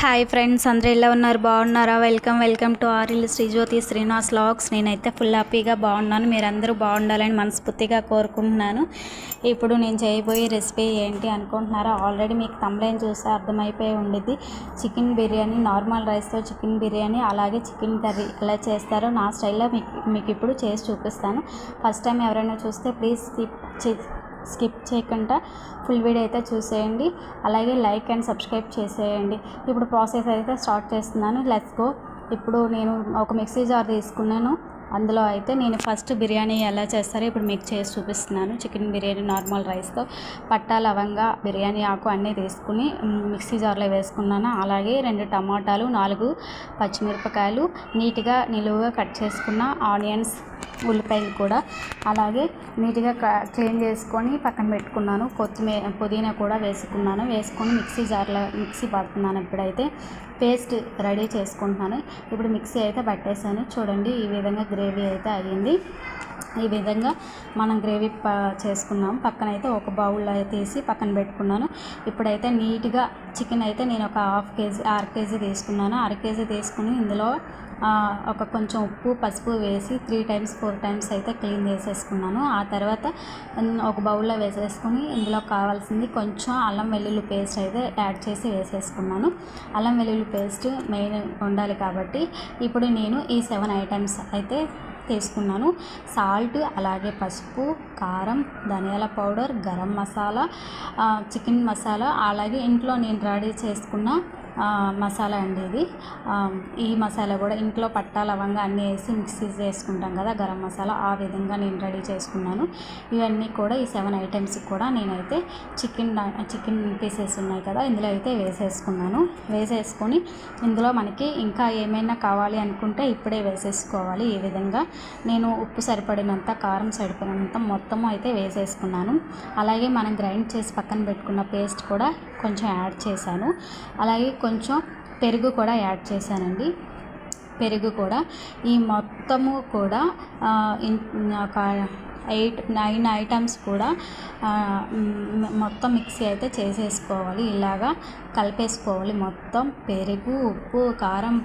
Hi friends అందరూ ఎలా ఉన్నారు? బాగున్నారా? వెల్కమ్ వెల్కమ్ టు ఆరిల్ శ్రీజ్యోతి శ్రీనివాస్ లాగ్స్ నేనైతే ఫుల్ హ్యాపీగా బాగున్నాను. మీరందరూ బాగుండాలని మనస్ఫూర్తిగా కోరుకుంటున్నాను. ఇప్పుడు నేను చేయబోయే రెసిపీ ఏంటి అనుకుంటున్నారా? ఆల్రెడీ మీకు తమ్లైన్ చూస్తే అర్థమైపోయి ఉండేది చికెన్ బిర్యానీ నార్మల్ రైస్తో చికెన్ బిర్యానీ అలాగే చికెన్ కర్రీ ఎలా చేస్తారో నా స్టైల్లో మీకు మీకు ఇప్పుడు చేసి చూపిస్తాను. ఫస్ట్ టైం ఎవరైనా చూస్తే ప్లీజ్ స్కిప్ చేయకుండా ఫుల్ వీడియో అయితే చూసేయండి. అలాగే లైక్ అండ్ సబ్స్క్రైబ్ చేసేయండి. ఇప్పుడు ప్రాసెస్ అయితే స్టార్ట్ చేస్తున్నాను. Let's go. ఇప్పుడు నేను ఒక మిక్సీ జార్ తీసుకున్నాను. అందులో అయితే నేను ఫస్ట్ బిర్యానీ ఎలా చేస్తారో ఇప్పుడు మీకు చేసి చూపిస్తున్నాను. చికెన్ బిర్యానీ నార్మల్ రైస్తో పట్టా లవంగా బిర్యానీ ఆకు అన్నీ తీసుకుని మిక్సీ జార్లో వేసుకున్నాను. అలాగే రెండు టమాటాలు నాలుగు పచ్చిమిరపకాయలు నీట్గా నిలువుగా కట్ చేసుకున్న ఆనియన్స్ ఉల్లిపాయలు కూడా. అలాగే నీట్గా క్లీన్ చేసుకొని పక్కన పెట్టుకున్నాను. కొత్తిమీర పుదీనా కూడా వేసుకున్నాను. వేసుకొని మిక్సీ జార్లో మిక్సీ పడుతున్నాను ఇప్పుడైతే. పేస్ట్ రెడీ చేసుకుంటున్నాను. ఇప్పుడు మిక్సీ అయితే పట్టేసాను. చూడండి ఈ విధంగా గ్రేవీ అయితే అయ్యింది ఈ విధంగా మనం గ్రేవీ ప చేసుకున్నాం. పక్కన అయితే ఒక బౌల్లో తీసి పక్కన పెట్టుకున్నాను. ఇప్పుడైతే నీట్గా చికెన్ అయితే నేను ఒక హాఫ్ కేజీ అర కేజీ తీసుకున్నాను. అర కేజీ తీసుకుని ఇందులో ఒక కొంచెం ఉప్పు పసుపు వేసి త్రీ టైమ్స్ ఫోర్ టైమ్స్ అయితే క్లీన్ చేసేసుకున్నాను. ఆ తర్వాత ఒక బౌల్లో వేసేసుకుని ఇందులో కావాల్సింది కొంచెం అల్లం వెల్లుల్లి పేస్ట్ అయితే యాడ్ చేసి వేసేసుకున్నాను. అల్లం వెల్లుల్లి పేస్ట్ మెయిన్ ఉండాలి కాబట్టి ఇప్పుడు నేను ఈ సెవెన్ ఐటమ్స్ అయితే తీసుకున్నాను. సాల్ట్ అలాగే పసుపు కారం ధనియాల పౌడర్ గరం మసాలా చికెన్ మసాలా అలాగే ఇంట్లో నేను రెడీ చేసుకున్న మసాలా అండి ఇది. ఈ మసాలా కూడా ఇంట్లో పట్టా లవంగా అన్నీ వేసి మిక్సీ చేసుకుంటాం కదా గరం మసాలా ఆ విధంగా నేను రెడీ చేసుకున్నాను. ఇవన్నీ కూడా ఈ సెవెన్ ఐటమ్స్ కూడా నేనైతే చికెన్ చికెన్ పీసెస్ ఉన్నాయి కదా ఇందులో అయితే వేసేసుకున్నాను. వేసేసుకొని ఇందులో మనకి ఇంకా ఏమైనా కావాలి అనుకుంటే ఇప్పుడే వేసేసుకోవాలి. ఈ విధంగా నేను ఉప్పు సరిపడినంత కారం సరిపడినంత మొత్తం అయితే వేసేసుకున్నాను. అలాగే మనం గ్రైండ్ చేసి పక్కన పెట్టుకున్న పేస్ట్ కూడా కొంచెం యాడ్ చేశాను. అలాగే కొంచెం పెరుగు కూడా యాడ్ చేశానండి. పెరుగు కూడా. ఈ మొత్తము కూడా ఒక ఎయిట్ నైన్ ఐటమ్స్ కూడా మొత్తం మిక్సీ అయితే చేసేసుకోవాలి. ఇలాగా కలిపేసుకోవాలి. మొత్తం పెరుగు ఉప్పు కారం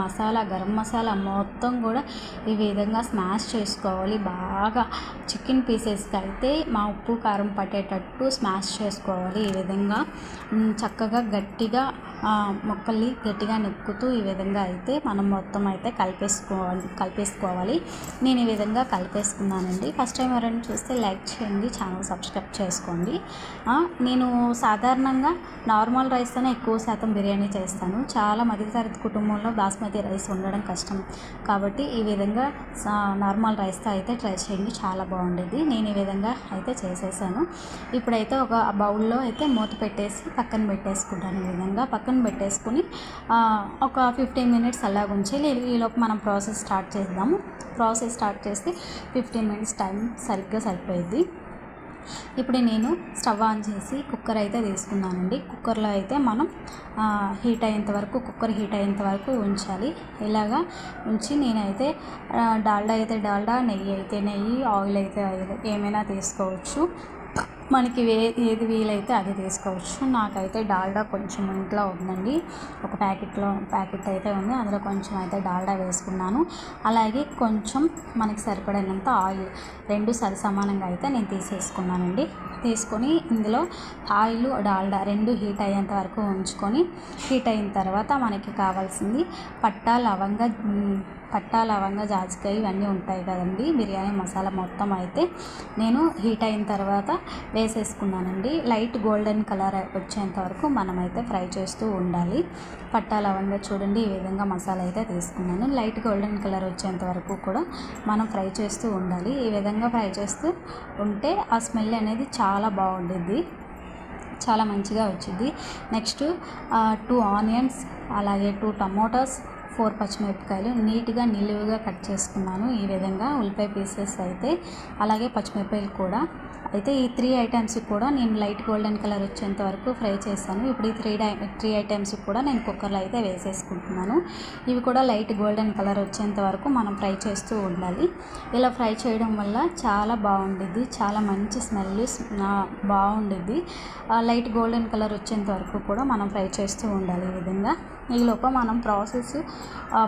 మసాలా గరం మసాలా మొత్తం కూడా ఈ విధంగా స్మాష్ చేసుకోవాలి. బాగా చికెన్ పీసెస్కి అయితే మా ఉప్పు కారం పట్టేటట్టు స్మాష్ చేసుకోవాలి. ఈ విధంగా చక్కగా గట్టిగా మొక్కల్ని గట్టిగా నొక్కుతూ ఈ విధంగా అయితే మనం మొత్తం అయితే కలిపేసుకోవాలి కలిపేసుకోవాలి. నేను ఈ విధంగా కలిపేసుకున్నానండి. ఫస్ట్ టైం ఎవరైనా చూస్తే లైక్ చేయండి ఛానల్ సబ్స్క్రైబ్ చేసుకోండి. నేను సాధారణంగా నార్మల్ రైస్ చేస్తేనే ఎక్కువ శాతం బిర్యానీ చేస్తాను. చాలా మధ్యతరగతి కుటుంబంలో బాస్మతి రైస్ ఉండడం కష్టం. కాబట్టి ఈ విధంగా నార్మల్ రైస్తో అయితే ట్రై చేయండి. చాలా బాగుండేది. నేను ఈ విధంగా అయితే చేసేసాను. ఇప్పుడైతే ఒక బౌల్లో అయితే మూత పెట్టేసి పక్కన పెట్టేసుకుంటాను ఈ విధంగా. పక్కన పెట్టేసుకుని ఒక ఫిఫ్టీన్ మినిట్స్ అలా ఉంచి ఈలోపు మనం ప్రాసెస్ స్టార్ట్ చేద్దాము. ప్రాసెస్ స్టార్ట్ చేస్తే ఫిఫ్టీన్ మినిట్స్ టైం సరిగ్గా సరిపోయింది ఇప్పుడు నేను స్టవ్ ఆన్ చేసి కుక్కర్ అయితే తీసుకున్నానండి. కుక్కర్లో అయితే మనం హీట్ అయ్యేంత వరకు కుక్కర్ హీట్ అయ్యేంత వరకు ఉంచాలి. ఇలాగా ఉంచి నేనైతే డాల్డా అయితే డాల్డా నెయ్యి అయితే నెయ్యి ఆయిల్ అయితే ఆయిల్ ఏమైనా తీసుకోవచ్చు. మనకి వే ఏది వీలైతే అది తీసుకోవచ్చు. నాకైతే డాల్డా కొంచెం ఇంట్లో ఉందండి. ఒక ప్యాకెట్లో ప్యాకెట్ అయితే ఉంది. అందులో కొంచెం అయితే డాల్డా వేసుకున్నాను. అలాగే కొంచెం మనకి సరిపడినంత ఆయిల్ రెండు సరి సమానంగా అయితే నేను తీసేసుకున్నానండి. తీసుకొని ఇందులో ఆయిల్ డాల్డా రెండు హీట్ అయ్యేంత వరకు ఉంచుకొని హీట్ అయిన తర్వాత మనకి కావాల్సింది పట్టా లవంగా పట్టా లవంగా జాజికాయ ఇవన్నీ ఉంటాయి కదండి. బిర్యానీ మసాలా మొత్తం అయితే నేను హీట్ అయిన తర్వాత వేసేసుకున్నానండి. లైట్ గోల్డెన్ కలర్ వచ్చేంత వరకు మనమైతే ఫ్రై చేస్తూ ఉండాలి. పట్టా లవంగా చూడండి ఈ విధంగా మసాలా అయితే తీసుకున్నాను. లైట్ గోల్డెన్ కలర్ వచ్చేంత వరకు కూడా మనం ఫ్రై చేస్తూ ఉండాలి. ఈ విధంగా ఫ్రై చేస్తూ ఉంటే ఆ స్మెల్ అనేది చాలా బాగుండిద్ది. చాలా మంచిగా వచ్చింది నెక్స్ట్ టూ ఆనియన్స్ అలాగే టూ టమోటాస్ ఫోర్ పచ్చిమిరపకాయలు నీట్గా నిలువుగా కట్ చేసుకున్నాను. ఈ విధంగా ఉల్లిపాయ పీసెస్ అయితే అలాగే పచ్చిమిరపకాయలు కూడా. అయితే ఈ త్రీ ఐటమ్స్ కూడా నేను లైట్ గోల్డెన్ కలర్ వచ్చేంత వరకు ఫ్రై చేశాను. ఇప్పుడు ఈ త్రీ త్రీ ఐటమ్స్ కూడా నేను కుక్కర్లో అయితే వేసేసుకుంటున్నాను. ఇవి కూడా లైట్ గోల్డెన్ కలర్ వచ్చేంత వరకు మనం ఫ్రై చేస్తూ ఉండాలి. ఇలా ఫ్రై చేయడం వల్ల చాలా బాగుండిద్ది. చాలా మంచి స్మెల్ బాగుండిద్ది. లైట్ గోల్డెన్ కలర్ వచ్చేంత వరకు కూడా మనం ఫ్రై చేస్తూ ఉండాలి ఈ విధంగా. ఈలోపు మనం ప్రాసెస్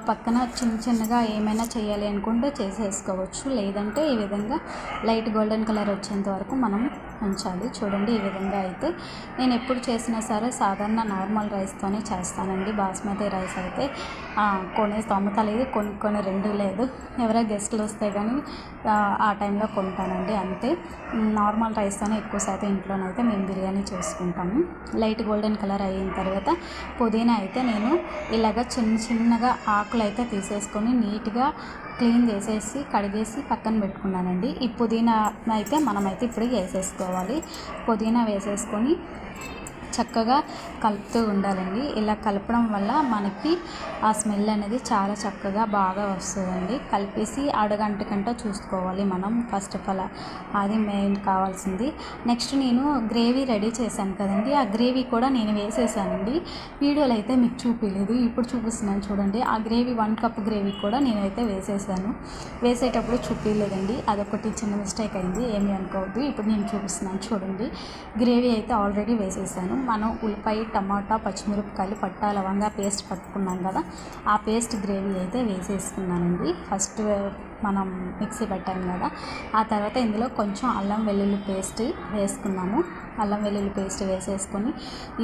పక్కన చిన్న చిన్నగా ఏమైనా చేయాలి అనుకుంటే చేసేసుకోవచ్చు. లేదంటే ఈ విధంగా లైట్ గోల్డెన్ కలర్ వచ్చేంత వరకు మనం ఉంచాలి. చూడండి ఈ విధంగా అయితే నేను ఎప్పుడు చేసినా సరే సాధారణ నార్మల్ రైస్తోనే చేస్తానండి. బాస్మతి రైస్ అయితే కొనే స్తోమత లేదు కొనుక్కొని రెండు లేదు. ఎవరైనా గెస్టులు వస్తే కానీ ఆ టైంలో కొంటానండి. అంతే. నార్మల్ రైస్తోనే ఎక్కువ శాతం ఇంట్లోనైతే మేము బిర్యానీ చేసుకుంటాము. లైట్ గోల్డెన్ కలర్ అయిన తర్వాత పుదీనా అయితే నేను ఇలాగ చిన్న చిన్నగా ఆకులు అయితే తీసేసుకొని నీట్గా క్లీన్ చేసేసి కడిగేసి పక్కన పెట్టుకున్నానండి. ఈ పుదీనా అయితే మనమైతే ఇప్పుడు వేసేసుకోవాలి. పుదీనా వేసేసుకొని చక్కగా కలుపుతూ ఉండాలండి. ఇలా కలపడం వల్ల మనకి ఆ స్మెల్ అనేది చాలా చక్కగా బాగా వస్తుందండి. కలిపేసి అడగంట కంట చూసుకోవాలి మనం. ఫస్ట్ ఆఫ్ ఆల్ అది మెయిన్ కావాల్సింది. నెక్స్ట్ నేను గ్రేవీ రెడీ చేశాను కదండి. ఆ గ్రేవీ కూడా నేను వేసేసానండి. వీడియోలో అయితే మీకు చూపించలేదు ఇప్పుడు చూపిస్తున్నాను చూడండి. ఆ గ్రేవీ వన్ కప్ గ్రేవీ కూడా నేనైతే వేసేసాను. వేసేటప్పుడు చూపించలేదండి అదొకటి చిన్న మిస్టేక్ అయింది. ఏమి అనుకోవద్దు. ఇప్పుడు నేను చూపిస్తున్నాను చూడండి. గ్రేవీ అయితే ఆల్రెడీ వేసేసాను. మనం ఉల్లిపాయ టమాటా పచ్చిమిరపకాయలు పట్టా లవంగా పేస్ట్ పట్టుకున్నాం కదా ఆ పేస్ట్ గ్రేవీ అయితే వేసేసుకున్నానండి. ఫస్ట్ మనం మిక్సీ పెట్టాం కదా ఆ తర్వాత ఇందులో కొంచెం అల్లం వెల్లుల్లి పేస్ట్ వేసుకున్నాము. అల్లం వెల్లుల్లి పేస్ట్ వేసేసుకొని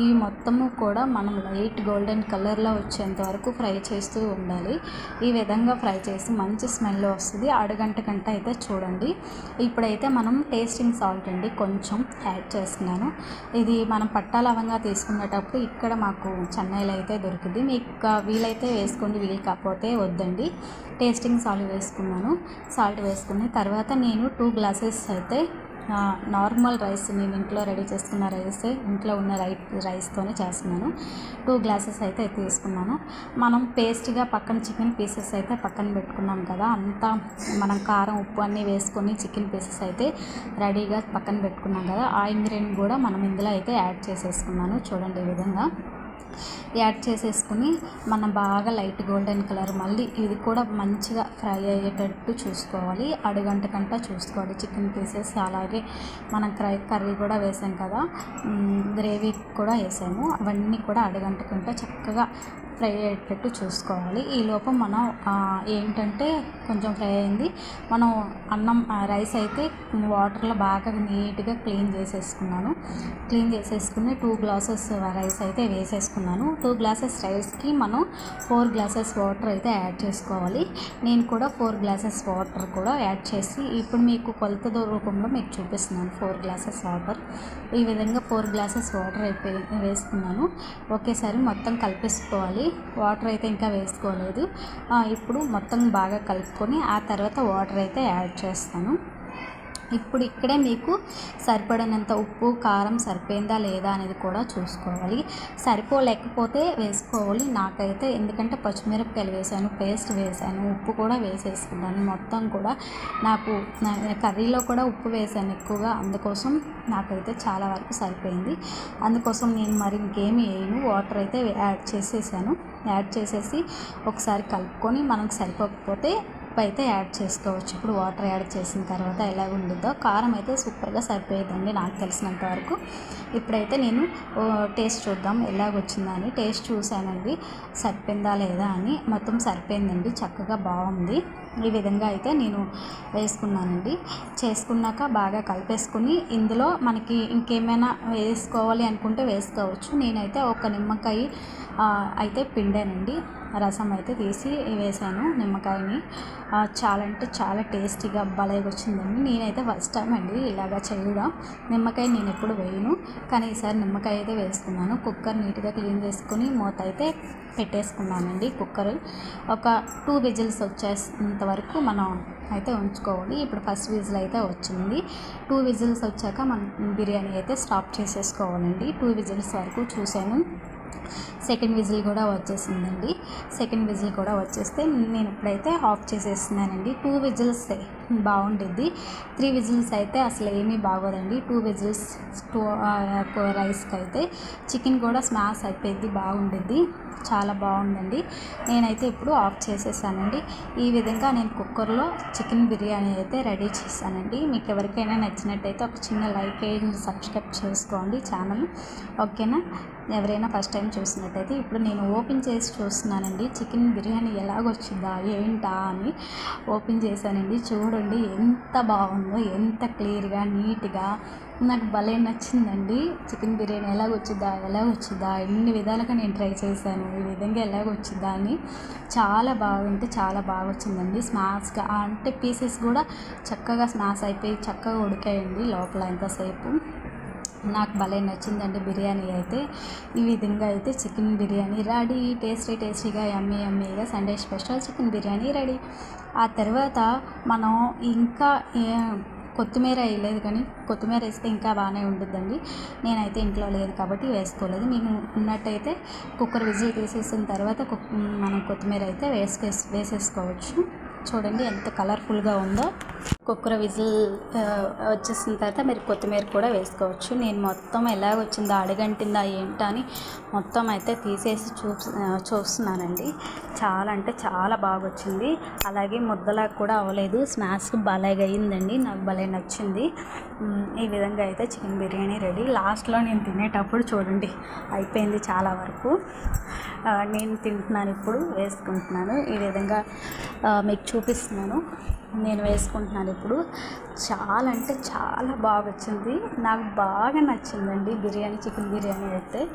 ఈ మొత్తము కూడా మనం లైట్ గోల్డెన్ కలర్లో వచ్చేంత వరకు ఫ్రై చేస్తూ ఉండాలి. ఈ విధంగా ఫ్రై చేసి మంచి స్మెల్ వస్తుంది. అడుగంట కంట అయితే చూడండి. ఇప్పుడైతే మనం టేస్టింగ్ సాల్ట్ అండి కొంచెం యాడ్ చేస్తున్నాను ఇది మనం పట్టా లవంగా తీసుకునేటప్పుడు ఇక్కడ మాకు చెన్నైలో అయితే దొరికింది మీకు వీలైతే వేసుకోండి వీలు కాకపోతే వద్దండి. టేస్టింగ్ సాల్ట్ వేసుకున్నాను. సాల్ట్ వేసుకుని తర్వాత నేను టూ గ్లాసెస్ అయితే నార్మల్ రైస్ నేను ఇంట్లో రెడీ చేసుకున్న రైస్ ఇంట్లో ఉన్న రై రైస్తోనే చేస్తున్నాను. టూ గ్లాసెస్ అయితే తీసుకున్నాను. మనం పేస్ట్గా పక్కన చికెన్ పీసెస్ అయితే పక్కన పెట్టుకున్నాం కదా అంతా మనం కారం ఉప్పు అన్నీ వేసుకొని చికెన్ పీసెస్ అయితే రెడీగా పక్కన పెట్టుకున్నాం కదా ఆ ఇంగ్రీడియంట్ కూడా మనం ఇందులో అయితే యాడ్ చేసేసుకున్నాను. చూడండి ఈ విధంగా. యాడ్ చేసేసుకుని మనం బాగా లైట్ గోల్డెన్ కలర్ మళ్ళీ ఇది కూడా మంచిగా ఫ్రై అయ్యేటట్టు చూసుకోవాలి. అడుగంట కంట చూసుకోవాలి. చికెన్ పీసెస్ అలాగే మనం క్రై కర్రీ కూడా వేసాం కదా. గ్రేవీ కూడా వేసాము. అవన్నీ కూడా అడుగంట కంట చక్కగా ఫ్రై అయ్యేటట్టు చూసుకోవాలి. ఈ లోపం మనం ఏంటంటే కొంచెం ఫ్రై అయింది. మనం అన్నం రైస్ అయితే వాటర్లో బాగా నీట్గా క్లీన్ చేసేసుకున్నాను. క్లీన్ చేసేసుకుని టూ గ్లాసెస్ రైస్ అయితే వేసేసుకున్నాను. టూ గ్లాసెస్ రైస్కి మనం ఫోర్ గ్లాసెస్ వాటర్ అయితే యాడ్ చేసుకోవాలి. నేను కూడా ఫోర్ గ్లాసెస్ వాటర్ కూడా యాడ్ చేసి ఇప్పుడు మీకు కొలత రూపంలో మీకు చూపిస్తున్నాను ఫోర్ గ్లాసెస్ వాటర్. ఈ విధంగా ఫోర్ గ్లాసెస్ వాటర్ అయిపోయి వేసుకున్నాను. ఒకేసారి మొత్తం కలిపేసుకోవాలి. వాటర్ అయితే ఇంకా వేసుకోలేదు. ఇప్పుడు మొత్తం బాగా కలుపుకొని ఆ తర్వాత వాటర్ అయితే యాడ్ చేస్తాను. ఇప్పుడు ఇక్కడే మీకు సరిపడినంత ఉప్పు కారం సరిపోయిందా లేదా అనేది కూడా చూసుకోవాలి. సరిపోలేకపోతే వేసుకోవాలి. నాకైతే ఎందుకంటే పచ్చిమిరపకాయలు వేసాను పేస్ట్ వేసాను ఉప్పు కూడా వేసేసుకున్నాను. మొత్తం కూడా నాకు కర్రీలో కూడా ఉప్పు వేసాను ఎక్కువగా. అందుకోసం నాకైతే చాలా వరకు సరిపోయింది. అందుకోసం నేను మరి ఇంకేమి వేయను. వాటర్ అయితే యాడ్ చేసేసాను. యాడ్ చేసేసి ఒకసారి కలుపుకొని మనకు సరిపోకపోతే ఉప్పు అయితే యాడ్ చేసుకోవచ్చు. ఇప్పుడు వాటర్ యాడ్ చేసిన తర్వాత ఎలా ఉండిద్దో కారం అయితే సూపర్గా సరిపోయేదండి నాకు తెలిసినంత వరకు. ఇప్పుడైతే నేను టేస్ట్ చూద్దాం ఎలాగొచ్చిందని టేస్ట్ చూశానండి. సరిపోయిందా లేదా అని. మొత్తం సరిపోయిందండి. చక్కగా బాగుంది. ఈ విధంగా అయితే నేను వేసుకున్నానండి. చేసుకున్నాక బాగా కలిపేసుకుని ఇందులో మనకి ఇంకేమైనా వేసుకోవాలి అనుకుంటే వేసుకోవచ్చు. నేనైతే ఒక నిమ్మకాయ అయితే పిండానండి. రసం అయితే తీసి వేసాను నిమ్మకాయని. చాలా అంటే చాలా టేస్టీగా భలేగా వచ్చిందండి. నేనైతే ఫస్ట్ టైం అండి ఇలాగా చేయడం. నిమ్మకాయ నేను ఎప్పుడు వేయను. కానీ ఈసారి నిమ్మకాయ అయితే వేసుకున్నాను కుక్కర్ నీట్గా క్లీన్ చేసుకుని మూత అయితే పెట్టేసుకున్నానండి కుక్కర్. ఒక టూ విజిల్స్ వచ్చేంత వరకు మనం అయితే ఉంచుకోవాలి. ఇప్పుడు ఫస్ట్ విజిల్ అయితే వచ్చింది. టూ విజిల్స్ వచ్చాక మనం బిర్యానీ అయితే స్టాప్ చేసేసుకోవాలండి. టూ విజిల్స్ వరకు చూశాను. సెకండ్ విజిల్ కూడా వచ్చేసిందండి. సెకండ్ విజిల్ కూడా వచ్చేస్తే నేను ఇప్పుడైతే ఆఫ్ చేసేస్తున్నానండి. టూ విజిల్స్ బాగుండిద్ది. త్రీ విజిల్స్ అయితే అసలు ఏమీ బాగోదండి. టూ విజిల్స్ టూ రైస్కి అయితే చికెన్ కూడా స్మాష్ అయిపోయింది బాగుండిద్ది. చాలా బాగుందండి. నేనైతే ఇప్పుడు ఆఫ్ చేసేసానండి. ఈ విధంగా నేను కుక్కర్లో చికెన్ బిర్యానీ అయితే రెడీ చేశానండి. మీకు ఎవరికైనా నచ్చినట్టయితే ఒక చిన్న లైక్ వేయండి సబ్స్క్రైబ్ చేసుకోండి ఛానల్. ఓకేనా? ఎవరైనా ఫస్ట్ టైం చూసినట్టయితే ఇప్పుడు నేను ఓపెన్ చేసి చూస్తున్నానండి. చికెన్ బిర్యానీ ఎలాగొచ్చిందా ఏంటా అని ఓపెన్ చేశానండి. చూడండి ఎంత బాగుందో ఎంత క్లియర్గా నీట్గా. నాకు భలే నచ్చిందండి. చికెన్ బిర్యానీ ఎలాగొచ్చిందా ఎలాగొచ్చిందా ఎన్ని విధాలుగా నేను ట్రై చేశాను. ఈ విధంగా ఎలాగొచ్చిందా అని చాలా బాగుంటే చాలా బాగా వచ్చిందండి. స్మాష్గా అంటే పీసెస్ కూడా చక్కగా స్మాష్ అయిపోయి చక్కగా ఉడికాయండి లోపల ఎంతసేపు నాకు భలే నచ్చిందండి బిర్యానీ అయితే. ఈ విధంగా అయితే చికెన్ బిర్యానీ రెడీ. టేస్టీ టేస్టీగా yummy యమ్మీగా Sunday special chicken biryani ready. ఆ తర్వాత మనం ఇంకా కొత్తిమీర వేయలేదు కానీ కొత్తిమీర వేస్తే ఇంకా బాగానే ఉంటుందండి. నేనైతే ఇంట్లో లేదు కాబట్టి వేసుకోలేదు. మీకు ఉన్నట్టయితే కుక్కర్ విజిల్ తీసేసిన తర్వాత మనం కొత్తిమీర అయితే వేసుకే వేసేసుకోవచ్చు. చూడండి ఎంత కలర్ఫుల్గా ఉందో. కుక్కర్ విజిల్ వచ్చేసిన తర్వాత మీరు కొత్తిమీర కూడా వేసుకోవచ్చు. నేను మొత్తం ఎలా వచ్చిందో అడగంటిందా ఏంటా అని మొత్తం అయితే తీసేసి చూ చూస్తున్నానండి. చాలా అంటే చాలా బాగా వచ్చింది. అలాగే ముద్దలా కూడా అవ్వలేదు. స్మాష్ భలేగా అయిందండి. నాకు భలే నచ్చింది. ఈ విధంగా అయితే చికెన్ బిర్యానీ రెడీ. లాస్ట్లో నేను తినేటప్పుడు చూడండి అయిపోయింది చాలా వరకు. నేను తింటున్నాను ఇప్పుడు వేసుకుంటున్నాను. ఈ విధంగా మీకు చూపిస్తున్నాను. నేను వేసుకుంటున్నాను ఇప్పుడు. చాలా అంటే చాలా బాగా వచ్చింది నాకు బాగా నచ్చిందండి బిర్యానీ చికెన్ బిర్యానీ అయితే.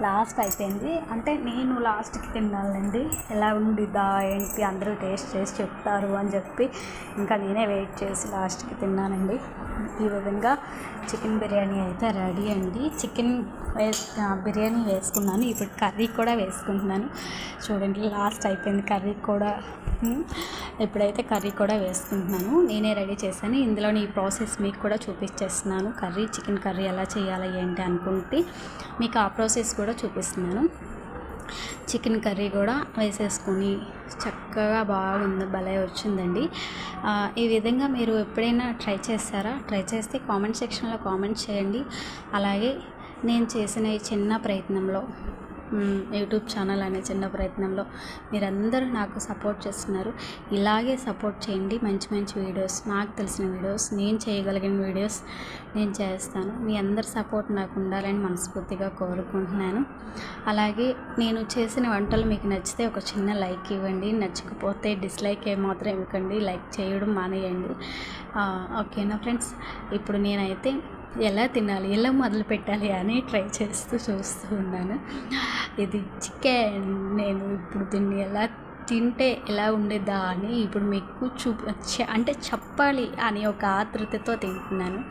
లాస్ట్ అయిపోయింది. అంటే నేను లాస్ట్కి తిన్నానండి. ఎలా ఉండిదా ఏంటి అందరూ టేస్ట్ చేసి చెప్తారు అని చెప్పి. ఇంకా నేనే వెయిట్ చేసి లాస్ట్కి తిన్నానండి. ఈ విధంగా చికెన్ బిర్యానీ అయితే రెడీ అండి. చికెన్ వేస్ బిర్యానీ వేసుకున్నాను. ఇప్పుడు కర్రీ కూడా వేసుకుంటున్నాను. చూడండి లాస్ట్ అయిపోయింది కర్రీ కూడా. ఇప్పుడైతే కర్రీ కూడా వేసుకుంటున్నాను. నేనే రెడీ చేశాను. ఇందులో ఈ ప్రాసెస్ మీకు కూడా చూపించేస్తున్నాను కర్రీ చికెన్ కర్రీ ఎలా చేయాలి ఏంటి అనుకుంటే మీకు ఆ ప్రాసెస్ కూడా చూపిస్తున్నాను. చికెన్ కర్రీ కూడా వేసేసుకొని చక్కగా బాగుంది భలే వచ్చిందండి. ఈ విధంగా మీరు ఎప్పుడైనా ట్రై చేస్తారా ట్రై చేస్తే కామెంట్ సెక్షన్లో కామెంట్ చేయండి. అలాగే నేను చేసిన ఈ చిన్న ప్రయత్నంలో యూట్యూబ్ ఛానల్ అనే చిన్న ప్రయత్నంలో మీరందరూ నాకు సపోర్ట్ చేస్తున్నారు. ఇలాగే సపోర్ట్ చేయండి. మంచి మంచి వీడియోస్ నాకు తెలిసిన వీడియోస్ నేను చేయగలిగిన వీడియోస్ నేను చేస్తాను. మీ అందరి సపోర్ట్ నాకు ఉండాలని మనస్ఫూర్తిగా కోరుకుంటున్నాను. అలాగే నేను చేసిన వంటలు మీకు నచ్చితే ఒక చిన్న లైక్ ఇవ్వండి. నచ్చకపోతే డిస్లైక్ ఏమాత్రం ఇవ్వకండి. లైక్ చేయడం మానేయండి. ఓకేనా ఫ్రెండ్స్? ఇప్పుడు నేనైతే ఎలా తినాలి ఎలా మొదలు పెట్టాలి అని ట్రై చేస్తూ చూస్తూ ఉన్నాను. ఇది చికెన్. నేను ఇప్పుడు దీన్ని ఎలా తింటే ఎలా ఉండేదా అని ఇప్పుడు మీకు చూప అంటే చెప్పాలి అని ఒక ఆతృతతో తింటున్నాను.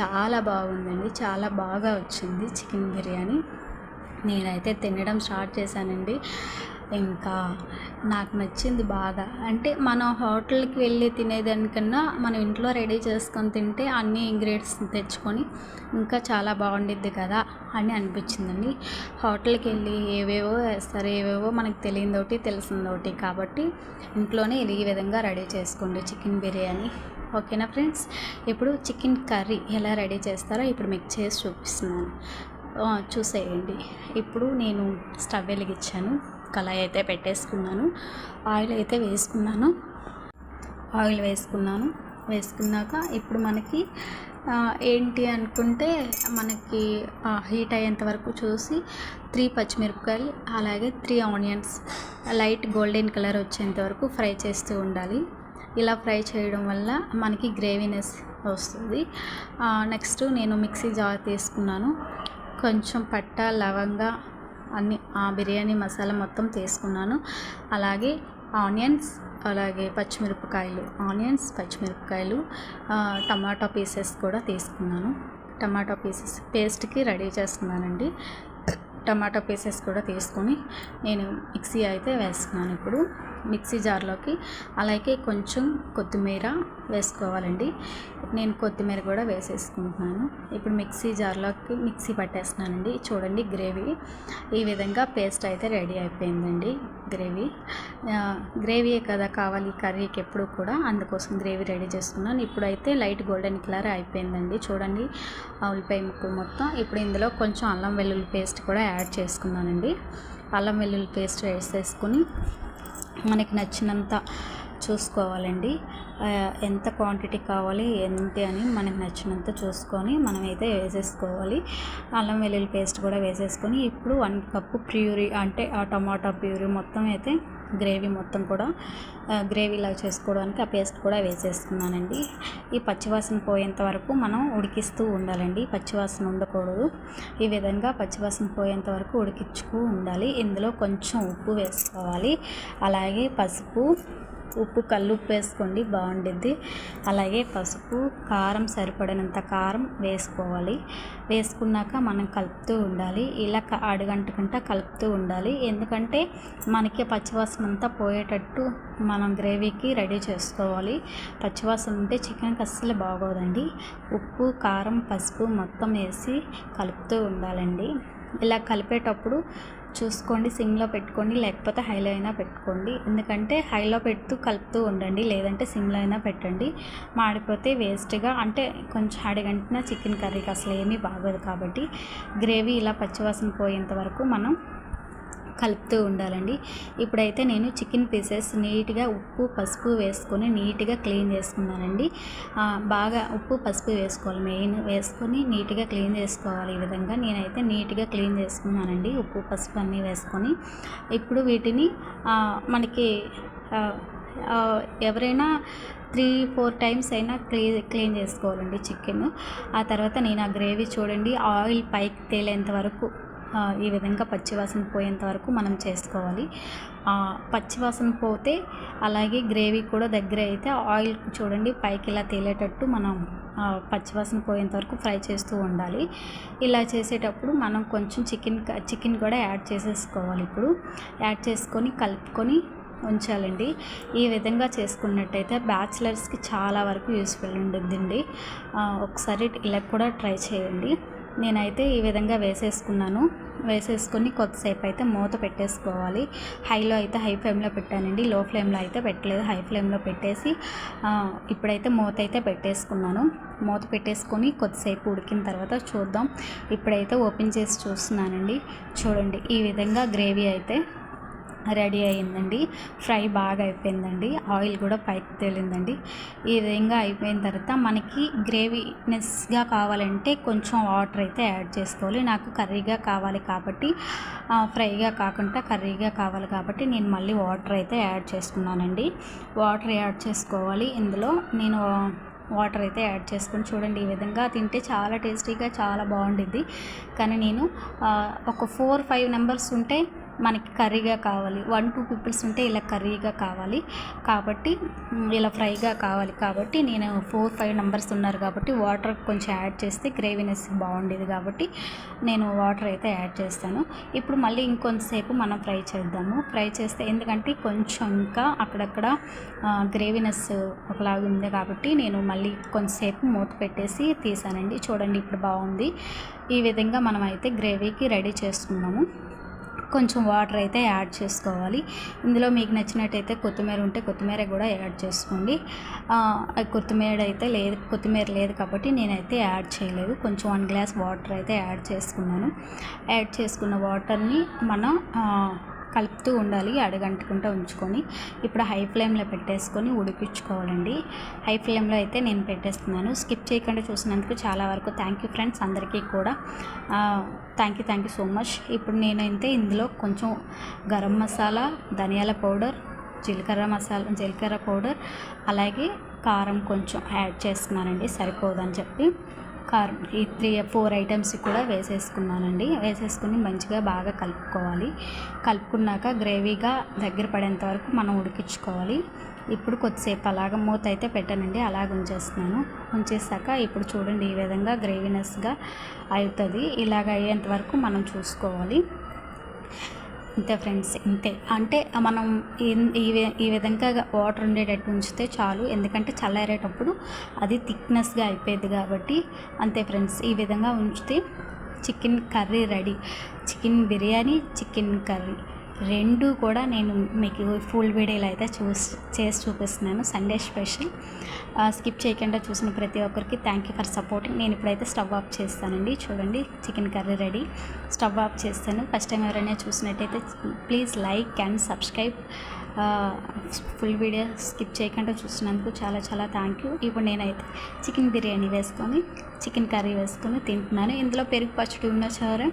చాలా బాగుందండి. చాలా బాగా వచ్చింది చికెన్ బిర్యానీ. నేనైతే తినడం స్టార్ట్ చేశానండి. ఇంకా నాకు నచ్చింది బాగా. అంటే మనం హోటల్కి వెళ్ళి తినేదానికన్నా మనం ఇంట్లో రెడీ చేసుకొని తింటే అన్ని ఇంగ్రీడియంట్స్ తెచ్చుకొని ఇంకా చాలా బాగుండిద్ది కదా అని అనిపించిందండి. హోటల్కి వెళ్ళి ఏవేవో వేస్తారు ఏవేవో మనకు తెలియదోటి తెలిసిందోటి కాబట్టి ఇంట్లోనే ఇది ఈ విధంగా రెడీ చేసుకోండి చికెన్ బిర్యానీ. ఓకేనా ఫ్రెండ్స్? ఇప్పుడు చికెన్ కర్రీ ఎలా రెడీ చేస్తారో ఇప్పుడు మీకు చేసి చూపిస్తున్నాను. చూసేయండి. ఇప్పుడు నేను స్టవ్ వెలిగించాను. కళాయి అయితే పెట్టేసుకున్నాను. ఆయిల్ అయితే వేసుకున్నాను. ఆయిల్ వేసుకున్నాను. వేసుకున్నాక ఇప్పుడు మనకి ఏంటి అనుకుంటే మనకి హీట్ అయ్యేంత వరకు చూసి త్రీ పచ్చిమిరపకాయలు అలాగే three onions light golden colour వచ్చేంత వరకు ఫ్రై చేస్తూ ఉండాలి. ఇలా ఫ్రై చేయడం వల్ల మనకి గ్రేవీనెస్ వస్తుంది. నెక్స్ట్ నేను మిక్సీ జార్ తీసుకున్నాను. కొంచెం పట్ట లవంగా అన్ని ఆ బిర్యానీ మసాలా మొత్తం తీసుకున్నాను. అలాగే ఆనియన్స్ అలాగే పచ్చిమిరపకాయలు ఆనియన్స్ పచ్చిమిరపకాయలు టమాటా పీసెస్ కూడా తీసుకున్నాను. టమాటా పీసెస్ పేస్ట్కి రెడీ చేస్తున్నానండి. టమాటా పీసెస్ కూడా తీసుకొని నేను మిక్సీ అయితే వేస్తున్నాను ఇప్పుడు. మిక్సీ జార్లోకి అలాగే కొంచెం కొత్తిమీర వేసుకోవాలండి. నేను కొత్తిమీర కూడా వేసేసుకుంటున్నాను. ఇప్పుడు మిక్సీ జార్లోకి మిక్సీ పట్టేస్తున్నానండి. చూడండి గ్రేవీ. ఈ విధంగా పేస్ట్ అయితే రెడీ అయిపోయిందండి గ్రేవీ. గ్రేవీయే కదా కావాలి కర్రీకి ఎప్పుడు కూడా. అందుకోసం గ్రేవీ రెడీ చేసుకున్నాను ఇప్పుడైతే లైట్ గోల్డెన్ కలర్ అయిపోయిందండి. చూడండి ఆ ఉల్లిపాయ ముక్కలు మొత్తం. ఇప్పుడు ఇందులో కొంచెం అల్లం వెల్లుల్లి పేస్ట్ కూడా యాడ్ చేసుకున్నానండి. అల్లం వెల్లుల్లి పేస్ట్ వేసేసుకుని మనకి నచ్చినంత చూసుకోవాలండి. ఎంత క్వాంటిటీ కావాలి ఎంత అని మనకి నచ్చినంత చూసుకొని మనమైతే వేసేసుకోవాలి. అల్లం వెల్లుల్లి పేస్ట్ కూడా వేసేసుకొని ఇప్పుడు వన్ కప్పు ప్యూరీ అంటే ఆ టమాటా ప్యూరీ మొత్తం అయితే గ్రేవీ మొత్తం కూడా గ్రేవీలా చేసుకోవడానికి ఆ పేస్ట్ కూడా వేసేసుకున్నానండి. ఈ పచ్చివాసన పోయేంత వరకు మనం ఉడికిస్తూ ఉండాలండి. పచ్చివాసన ఉండకూడదు. ఈ విధంగా పచ్చివాసన పోయేంత వరకు ఉడికించుకు ఉండాలి. ఇందులో కొంచెం ఉప్పు వేసుకోవాలి. అలాగే పసుపు ఉప్పు కల్లుప్పు వేసుకోండి బాగుండిద్ది. అలాగే పసుపు కారం సరిపడినంత కారం వేసుకోవాలి. వేసుకున్నాక మనం కలుపుతూ ఉండాలి. ఇలా క- అడుగంటకుండా కలుపుతూ ఉండాలి. ఎందుకంటే మనకి పచ్చివాసన అంతా పోయేటట్టు మనం గ్రేవీకి రెడీ చేసుకోవాలి. పచ్చివాసన ఉంటే చికెన్కి అస్సలు బాగోదండి. ఉప్పు కారం పసుపు మొత్తం వేసి కలుపుతూ ఉండాలండి. ఇలా కలిపేటప్పుడు చూసుకోండి సిమ్లో పెట్టుకోండి లేకపోతే హైలో అయినా పెట్టుకోండి. ఎందుకంటే హైలో పెడుతూ కలుపుతూ ఉండండి లేదంటే సిమ్లో అయినా పెట్టండి. మాడిపోతే వేస్ట్గా అంటే కొంచెం అడిగంటిన చికెన్ కర్రీకి అసలు ఏమీ బాగోదు కాబట్టి గ్రేవీ ఇలా పచ్చివాసన పోయేంత వరకు మనం కలుపుతూ ఉండాలండి. ఇప్పుడైతే నేను చికెన్ పీసెస్ నీట్గా ఉప్పు పసుపు వేసుకొని నీట్గా క్లీన్ చేసుకున్నానండి. బాగా ఉప్పు పసుపు వేసుకోవాలి. మెయిన్ వేసుకొని నీట్గా క్లీన్ చేసుకోవాలి ఈ విధంగా. నేనైతే నీట్గా క్లీన్ చేసుకున్నానండి. ఉప్పు పసుపు అన్నీ వేసుకొని. ఇప్పుడు వీటిని మనకి ఎవరైనా త్రీ ఫోర్ టైమ్స్ అయినా క్లీన్ క్లీన్ చేసుకోవాలండి చికెన్. ఆ తర్వాత నేను ఆ గ్రేవీ చూడండి. ఆయిల్ పైకి తేలేంత వరకు ఈ విధంగా పచ్చివాసన పోయేంత వరకు మనం చేసుకోవాలి. పచ్చివాసన పోతే అలాగే గ్రేవీ కూడా దగ్గర అయితే ఆయిల్ చూడండి పైకి ఇలా తేలేటట్టు మనం పచ్చివాసన పోయేంత వరకు ఫ్రై చేస్తూ ఉండాలి. ఇలా చేసేటప్పుడు మనం కొంచెం చికెన్ చికెన్ కూడా యాడ్ చేసేసుకోవాలి ఇప్పుడు. యాడ్ చేసుకొని కలుపుకొని ఉంచాలండి. ఈ విధంగా చేసుకున్నట్టయితే బ్యాచిలర్స్కి చాలా వరకు యూస్ఫుల్ ఉంటుందండి. ఒకసారి ఇలా కూడా ట్రై చేయండి. నేనైతే ఈ విధంగా వేసేసుకున్నాను. వేసేసుకొని కొద్దిసేపు అయితే మూత పెట్టేసుకోవాలి. హైలో అయితే హై ఫ్లేమ్లో పెట్టానండి. లో ఫ్లేమ్లో అయితే పెట్టలేదు. హై ఫ్లేమ్లో పెట్టేసి ఇప్పుడైతే మూత అయితే పెట్టేసుకున్నాను. మూత పెట్టేసుకొని కొద్దిసేపు ఉడికిన తర్వాత చూద్దాం. ఇప్పుడైతే ఓపెన్ చేసి చూస్తున్నానండి. చూడండి ఈ విధంగా గ్రేవీ అయితే రెడీ అయిందండి ఫ్రై బాగా అయిపోయిందండి. ఆయిల్ కూడా పైకి తేలిందండి. ఈ విధంగా అయిపోయిన తర్వాత మనకి గ్రేవీనెస్గా కావాలంటే కొంచెం వాటర్ అయితే యాడ్ చేసుకోవాలి. నాకు కర్రీగా కావాలి కాబట్టి ఫ్రైగా కాకుండా కర్రీగా కావాలి కాబట్టి నేను మళ్ళీ వాటర్ అయితే యాడ్ చేసుకున్నానండి. వాటర్ యాడ్ చేసుకోవాలి. ఇందులో నేను వాటర్ అయితే యాడ్ చేసుకొని చూడండి. ఈ విధంగా తింటే చాలా టేస్టీగా చాలా బాగుండిద్ది. కానీ నేను ఒక ఫోర్ ఫైవ్ నెంబర్స్ ఉంటే మనకి కర్రీగా కావాలి. వన్ టూ పీపుల్స్ ఉంటే ఇలా కర్రీగా కావాలి. కాబట్టి ఇలా ఫ్రైగా కావాలి. కాబట్టి నేను ఫోర్ ఫైవ్ నెంబర్స్ ఉన్నారు కాబట్టి వాటర్ కొంచెం యాడ్ చేస్తే గ్రేవీనెస్ బాగుండేది కాబట్టి నేను వాటర్ అయితే యాడ్ చేస్తాను. ఇప్పుడు మళ్ళీ ఇంకొంతసేపు మనం ఫ్రై చేద్దాము. ఫ్రై చేస్తే ఎందుకంటే కొంచెం ఇంకా అక్కడక్కడ గ్రేవీనెస్ ఒకలాగా ఉంది కాబట్టి నేను మళ్ళీ కొంతసేపు మూత పెట్టేసి తీసానండి. చూడండి ఇప్పుడు బాగుంది. ఈ విధంగా మనం అయితే గ్రేవీకి రెడీ చేసుకున్నాము. కొంచెం వాటర్ అయితే యాడ్ చేసుకోవాలి. ఇందులో మీకు నచ్చినట్టయితే కొత్తిమీర ఉంటే కొత్తిమీర కూడా యాడ్ చేసుకోండి. కొత్తిమీర అయితే లేదు కొత్తిమీర లేదు కాబట్టి నేనైతే యాడ్ చేయలేదు. కొంచెం వన్ గ్లాస్ వాటర్ అయితే యాడ్ చేసుకున్నాను. యాడ్ చేసుకున్న వాటర్ని మనం కలుపుతూ ఉండాలి అడగంటుకుంటూ ఉంచుకొని ఇప్పుడు హై ఫ్లేమ్లో పెట్టేసుకొని ఉడికించుకోవాలండి. హై ఫ్లేమ్లో అయితే నేను పెట్టేస్తున్నాను. స్కిప్ చేయకుండా చూసినందుకు చాలా వరకు థ్యాంక్ యూ ఫ్రెండ్స్ అందరికీ కూడా. Thank you thank you so much. ఇప్పుడు నేనైతే ఇందులో కొంచెం గరం మసాలా ధనియాల పౌడర్ జీలకర్ర మసాలా జీలకర్ర పౌడర్ అలాగే కారం కొంచెం యాడ్ చేస్తున్నానండి సరిపోదని చెప్పి. కార్ ఈ త్రీ ఫోర్ ఐటమ్స్ కూడా వేసేసుకున్నానండి. వేసేసుకుని మంచిగా బాగా కలుపుకోవాలి. కలుపుకున్నాక గ్రేవీగా దగ్గర పడేంత వరకు మనం ఉడికించుకోవాలి. ఇప్పుడు కొద్దిసేపు అలాగ మూత అయితే పెట్టానండి. అలాగ ఉంచేస్తున్నాను. ఉంచేసాక ఇప్పుడు చూడండి ఈ విధంగా గ్రేవీనెస్గా అవుతుంది. ఇలాగ అయ్యేంత వరకు మనం చూసుకోవాలి. అంతే ఫ్రెండ్స్ ఇంతే. అంటే మనం ఈ- ఈ వి- ఈ విధంగా వాటర్ ఉండేటట్టు ఉంచితే చాలు. ఎందుకంటే చల్లారేటప్పుడు అది థిక్నెస్గా అయిపోయింది కాబట్టి. అంతే ఫ్రెండ్స్ ఈ విధంగా ఉంచితే chicken curry ready. Chicken biryani chicken curry. రెండు కూడా నేను మీకు ఫుల్ వీడియోలు అయితే చూసి చేసి చూపిస్తున్నాను. సండే స్పెషల్ స్కిప్ చేయకుండా చూసిన ప్రతి ఒక్కరికి థ్యాంక్ యూ ఫర్ సపోర్టింగ్ నేను ఇప్పుడైతే స్టవ్ ఆఫ్ చేస్తానండి. చూడండి chicken curry ready stove off చేస్తాను. ఫస్ట్ టైం ఎవరైనా చూసినట్టయితే please like and subscribe full video skip చేయకుండా చూసినందుకు చాలా చాలా థ్యాంక్ యూ ఇప్పుడు నేనైతే చికెన్ బిర్యానీ వేసుకొని చికెన్ కర్రీ వేసుకొని తింటున్నాను. ఇందులో పెరుగు పచ్చడి ఉన్న సరే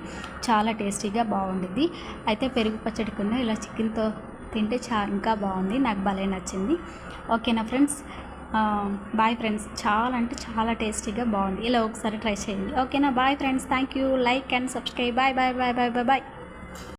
చాలా టేస్టీగా బాగుంటుంది అయితే పెరుగు పచ్చడి కన్నా ఇలా చికెన్తో తింటే చా ఇంకా బాగుంది. నాకు భలే నచ్చింది. ఓకేనా ఫ్రెండ్స్ బాయ్ ఫ్రెండ్స్ చాలా అంటే చాలా టేస్టీగా బాగుంది. ఇలా ఒకసారి ట్రై చేయండి. ఓకేనా bye friends thank you like and subscribe bye bye bye bye bye bye